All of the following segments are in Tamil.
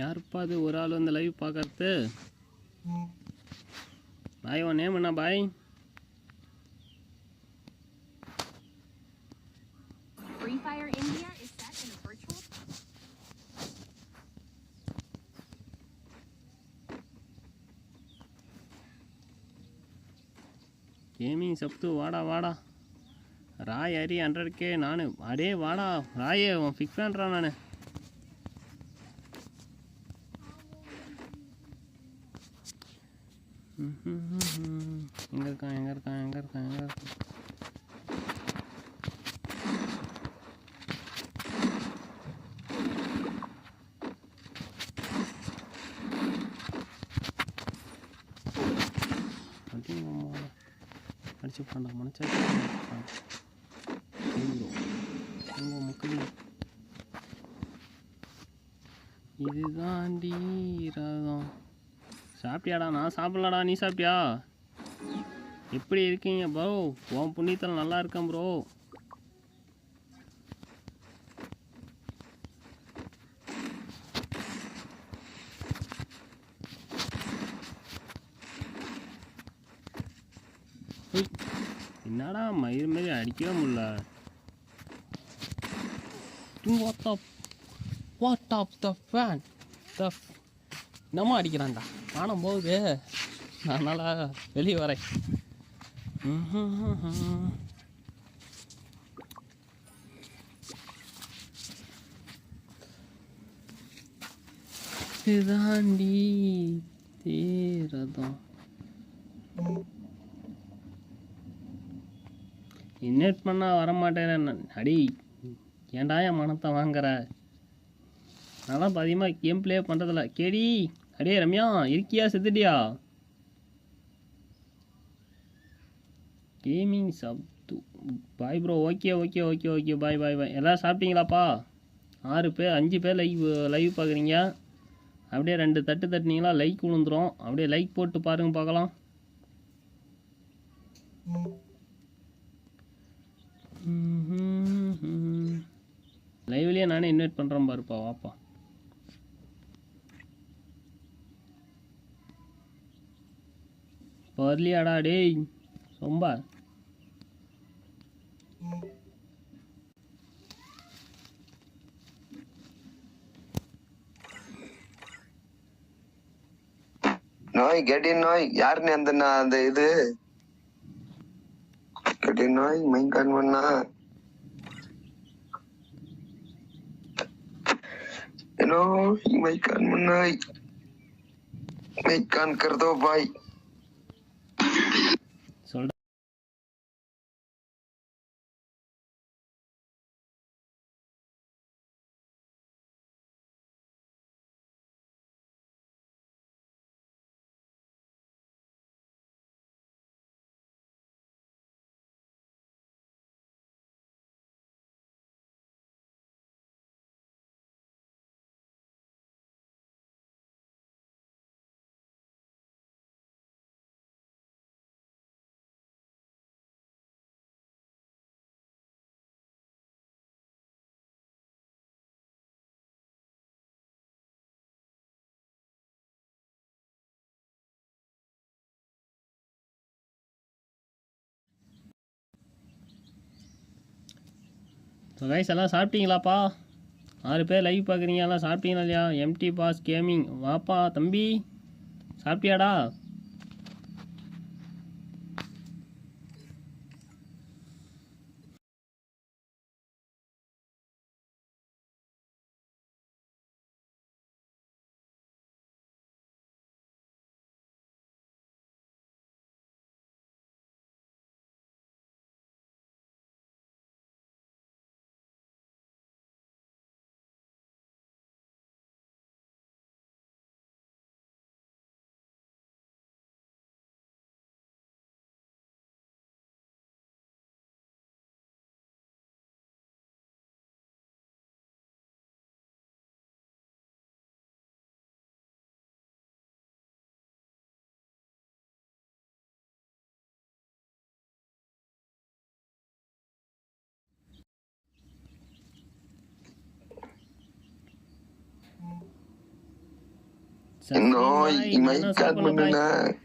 யாருப்பா அது? ஒரு ஆள் வந்து லைவ் பார்க்கறது. பாய் உன் நேம் என்ன பாய்? கேமிங் சப்து வாடா வாடா. ராய் ஹரி ஹண்ட்ரட் கே நான். அடே வாடா. ராயே உன் ஃபிக் பண்ணுறான் நான். எங்கே இருக்கான் எங்கே இருக்கான் எங்கே இருக்கான் எங்கே இருக்கான் அடிச்சு பண்ண மனசா உங்க மக்கள் இதுதான்டி ரகம் சாப்பிட்டியாடா நான் சாப்பிட்லடா நீ சாப்பிட்டியா? எப்படி இருக்கீங்க ப்ரோ உன் புண்ணியத்தில் நல்லா இருக்கேன் ப்ரோ என்னடா மயிர் மாரி அடிக்கவே முடியல. What off what off the fan the என்னமோ அடிக்கிறான்டா? காணும் போகுது அதனால் வெளியே வரேன். இதுதாண்டி தேரதம். இன்வைட் பண்ணால் வரமாட்டேன் அடி ஏன்டா என் மனத்தை வாங்குற? நான் அதிகமாக கேம் ப்ளே பண்ணுறதில்ல கேடி அடே ரம்யா இருக்கியா செத்துட்டியா? Gaming சப்து bye bro okay okay okay okay bye bye bye எல்லாம் சாப்பிட்டீங்களாப்பா? ஆறு பேர் அஞ்சு பேர் லைவ் லைவ் பார்க்குறீங்க. அப்படியே ரெண்டு தட்டு தட்டினீங்களா லைக் விழுந்துரும் அப்படியே லைக் போட்டு பாருங்க பார்க்கலாம். லைவ்லேயே நானே இன்வைட் பண்ணுறேன் பாருப்பா வாப்பா. வரலையாடா டேய் சொம்பா. நோய் கெட்டின் நோய் யாருன்னு அந்த அந்த இது? கெட்டின் நோய் மைண்ட் ஆன் பண்ணா ஹலோ மைக் ஆன் பண்ணாய் மைக் ஆன் கருதோ பாய். ஸோ கைஸ் எல்லாம் சாப்பிட்டீங்களாப்பா? ஆறு பேர் லைவ் பார்க்குறீங்க. எல்லாம் சாப்பிட்டீங்களா இல்லையா? எம்டி பாஸ் கேமிங் வாப்பா தம்பி. சாப்பிட்டியாடா?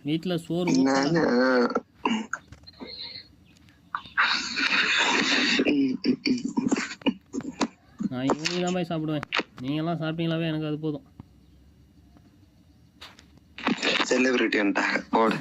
வீட்டுல சோறு நான் இவனுக்கு தான் போய் சாப்பிடுவேன் நீங்க எல்லாம் சாப்பிட்டீங்களாவே எனக்கு அது போதும் செலிபிரிட்டி போடு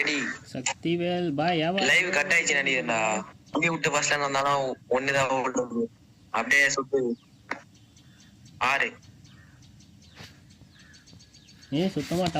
ரெடி. சக்திவேல் பாய் ஏவா லைவ் கட் ஆயிடுச்சு நடிகர்டா இங்கே விட்டு ஃபர்ஸ்ட்ல வந்தாலும் ஒண்ணுதான் ஓடுது. அப்படியே சுத்து. ஆறு. ஏ சுத்தமாக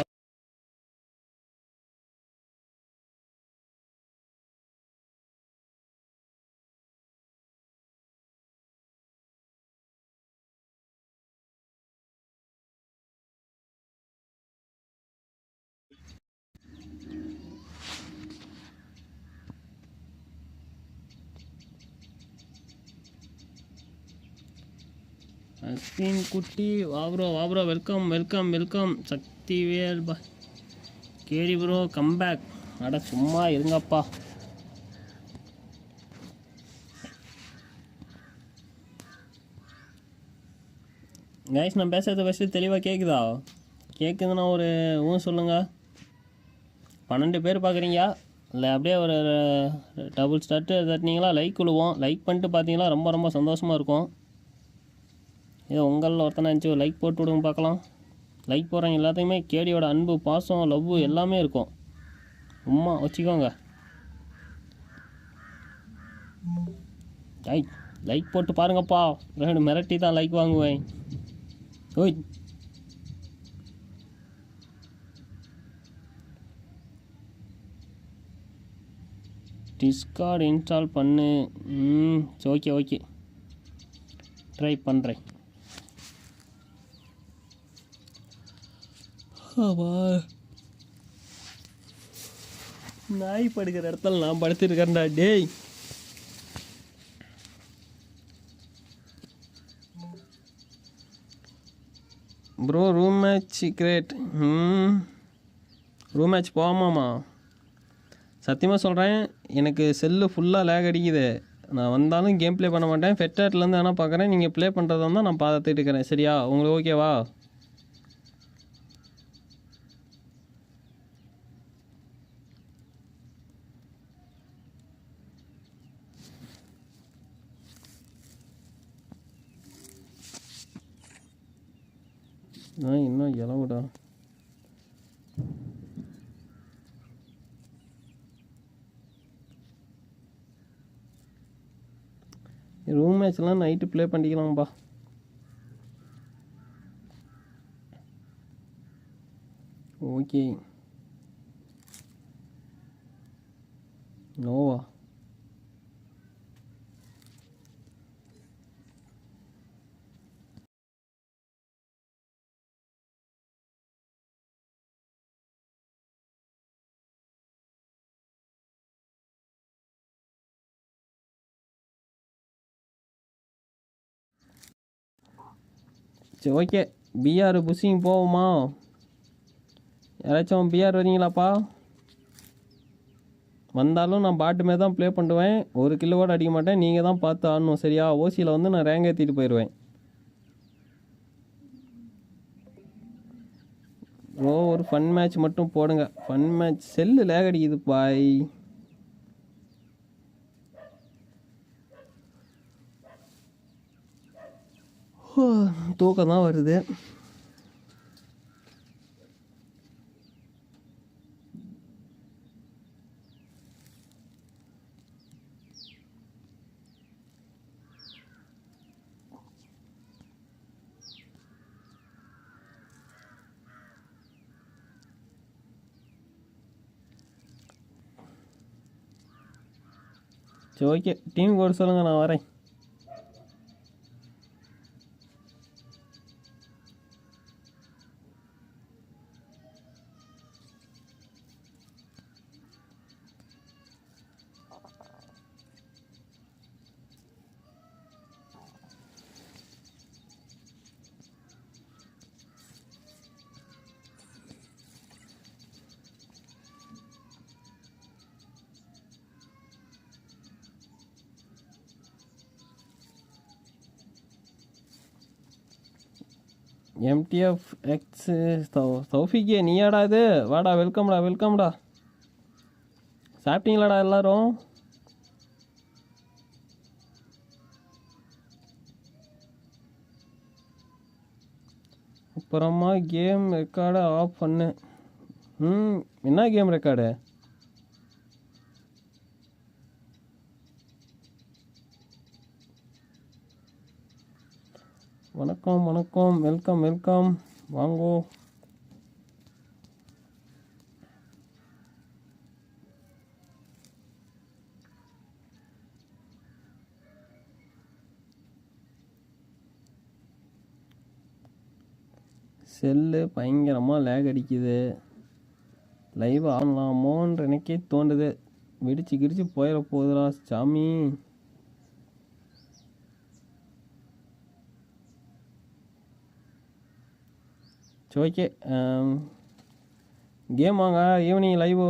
அஸ்வின் குட்டி வாப்ரோ வாப்ரோ வெல்கம் வெல்கம் வெல்கம். சக்திவேல் பா கேரி ப்ரோ கம்பேக் அட சும்மா இருங்கப்பா. கைஸ் நான் பேசுறது ஃபஸ்ட்டு தெளிவாக கேட்குதா கேட்குதுன்னா ஒரு ஊ சொல்லுங்கள் பன்னெண்டு பேர் பார்க்குறீங்க இல்லை அப்படியே ஒரு டபுள் ஸ்டார்ட்டு தட்டினீங்களா? லைக் விழுவோம் லைக் பண்ணிட்டு பார்த்தீங்கன்னா ரொம்ப ரொம்ப சந்தோஷமாக இருக்கும். ஏதோ உங்களில் ஒருத்தனை இருந்துச்சு லைக் போட்டு விடுங்க பார்க்கலாம். லைக் போடுறவங்க எல்லாத்தையுமே கேடியோட அன்பு பாசம் லவ் எல்லாமே இருக்கும். சும்மா வச்சுக்கோங்க. ஐ லைக் போட்டு பாருங்கப்பா. ரெண்டு மிரட்டி தான் லைக் வாங்குவேன். ஓய். டிஸ்கார்டு இன்ஸ்டால் பண்ணு. ம் ஓகே ஓகே ட்ரை பண்ணுறேன் ஆமா. நாய் படுக்கிற இடத்துல நான் படுத்திருக்கேன்டா டேய். ப்ரோ ரூம் மேட்ச் கிரேட் ம். ரூம் மேட்ச் போகாமாம்மா சத்தியமாக சொல்கிறேன் எனக்கு செல்லு ஃபுல்லாக லேக் அடிக்குது. நான் வந்தாலும் கேம் ப்ளே பண்ண மாட்டேன். ஃபெட்டாட்லேருந்து வேணால் பார்க்குறேன் நீங்கள் ப்ளே பண்ணுறதா இருந்தால் நான் பார்த்துட்டு இருக்கிறேன். சரியா? உங்களுக்கு ஓகேவா நான் இன்னும் இளவுடா ரூம் மேட்ச்லாம் நைட்டு ப்ளே பண்ணிக்கலாம்ப்பா ஓகே நோவா சரி ஓகே பிஆர் புஷிங் போவோமா யாராச்சும் பிஆர் வரீங்களாப்பா? வந்தாலும் நான் பாட்டுமே தான் ப்ளே பண்ணுவேன். ஒரு கிலோ கூட அடிக்க மாட்டேன். நீங்கள் தான் பார்த்து ஆடணும் சரியா? ஓசியில் வந்து நான் ரேங்க் ஏற்றிட்டு போயிடுவேன் ஓ ஒரு ஃபன் மேட்ச் மட்டும் போடுங்க. ஃபன் மேட்ச் செல்லு லேக் அடிக்குது பாய். தூக்கம் தான் வருது சரி ஓகே டீம் கோட் சொல்லுங்கள் நான் வரேன் எம்டிஎஃப் எக்ஸ் சௌஃபிகே நீயாடா இது? வாடா வெல்கம்டா வெல்கம்டா சாப்பிட்டீங்களாடா எல்லாரும்? அப்புறமா கேம் ரெக்கார்டை ஆஃப் பண்ணு. ம் என்ன கேம் ரெக்கார்டு வணக்கம் வணக்கம் வெல்கம் வெல்கம். வாங்கோ. செல்லு பயங்கரமாக லேக் அடிக்குது. லைவ் ஆகலாமோன்ற எனக்கே தோண்டுது வெடிச்சு கிடிச்சு போயிட போகுதுடா சாமி. சரி ஓகே கேம் வாங்க ஈவினிங் லைவ்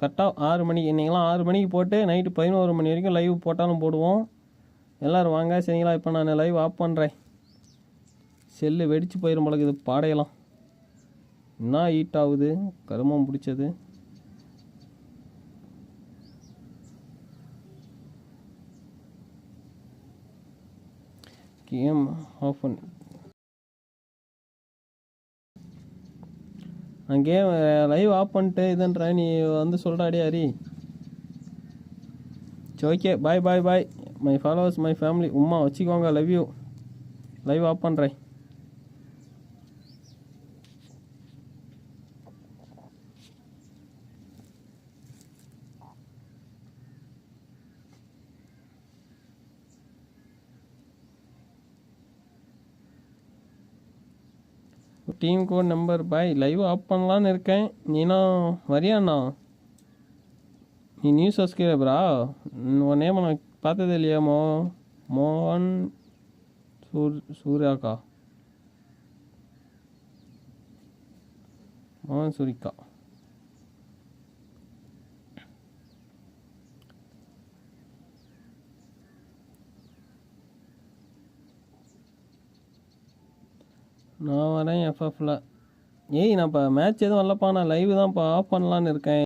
கரெக்டாக ஆறு மணிக்கு இன்றைக்கெல்லாம் ஆறு மணிக்கு போட்டு நைட்டு பதினோரு மணி வரைக்கும் லைவ் போட்டாலும் போடுவோம். எல்லோரும் வாங்க சரிங்களா? இப்போ நான் லைவ் ஆஃப் பண்ணுறேன் செல்லு வெடித்து போயிடும் போல இது என்ன ஹீட் ஆகுது? கருமம் பிடிச்சது. கேம் ஆஃப் பண்ணு. நான் கேம் லைவ் ஆஃப் பண்ணிட்டு இதுன்ற நீ வந்து சொல்கிறாடி ஹரி. சரி okay bye bye bye my followers my family Uma வச்சுக்கோங்க. லவ் யூ லைவ் ஆஃப் பண்ணுறேன் team code number bye live off பண்ணலான்னு இருக்கேன். நீனா வரியாண்ணா? நீ நியூஸ் நியூ சப்ஸ்கிரைபரா உன் நேம் நான் பார்த்தது இல்லையா மோ மோகன் சூர் சூர்யாக்கா? மோகன் சூரிக்கா. நான் வரேன் எஃப்எஃப்ல ஏய் நான் இப்போ மேட்ச் எதுவும் வரலப்பா. நான் லைவ் தான் இப்போ ஆஃப் பண்ணலான்னு இருக்கேன்.